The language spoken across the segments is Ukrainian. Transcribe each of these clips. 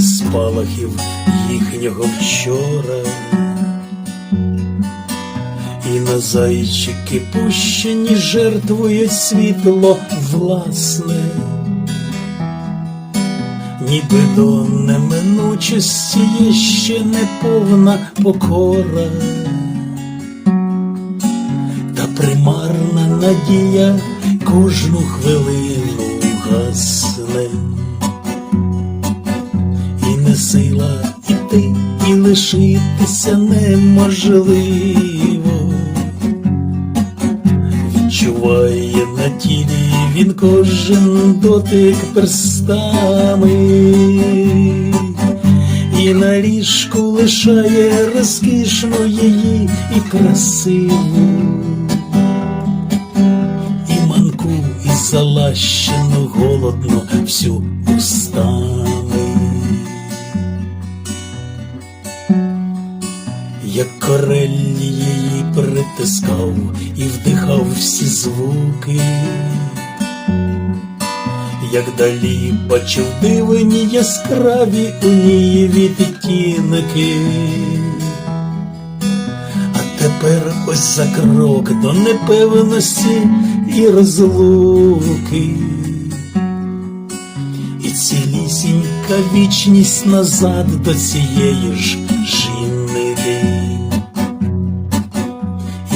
спалахів їхнього вчора. І на зайчики пущені жертвують світло власне, ніби до неминучості є ще неповна покора, та примарна надія кожну хвилину гасне, і не сила іти, і лишитися неможливо. Відчуває на тілі він кожен дотик перстами, і на ліжку лишає розкішну її і красиву, і залащену голодно всю устами. Як корель її притискав і вдихав всі звуки, як далі бачив дивні яскраві у ній відтінки. Тепер ось за крок до непевності і розлуки. І цілісінька вічність назад до цієї ж жінки.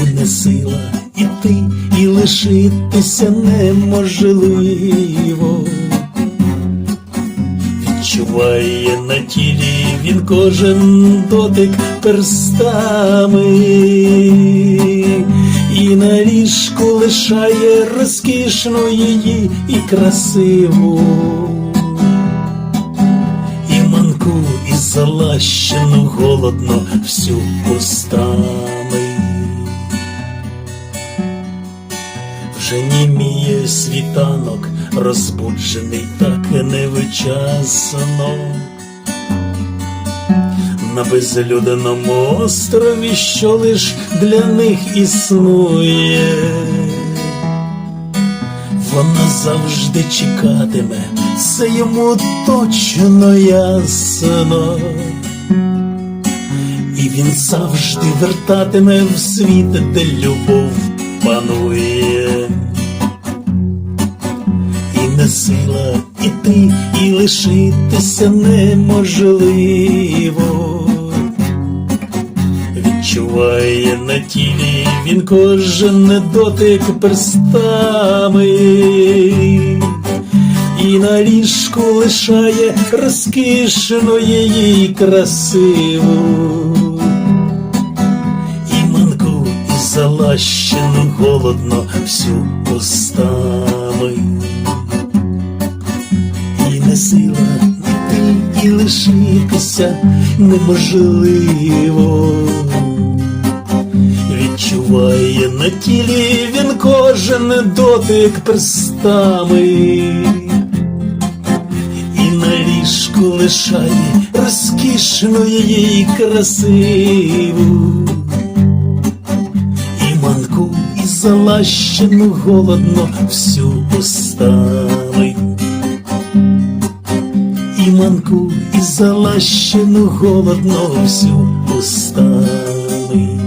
І не сила іти, і лишитися неможливо. Відчуває на тілі він кожен дотик перстами, і на ліжку лишає розкішну її і красиву, і манку, і залащену голодно всю устами. Вже німіє світанок, розбуджений так невичасно. На безлюдному острові, що лиш для них існує, вона завжди чекатиме, це йому точно ясно. І він завжди вертатиме в світ, де любов панує. Сила іти, і лишитися неможливо. Відчуває на тілі він кожен дотик перстами, і на ліжку лишає розкішну її красиву і манку, і залащену голодно всю устами. Сила йти і лишитися неможливо. Відчуває на тілі він кожен дотик перстами. І на ліжку лишає розкішну її красиву залащену голодно всю устами ліманку і залащену голодно всю пустами.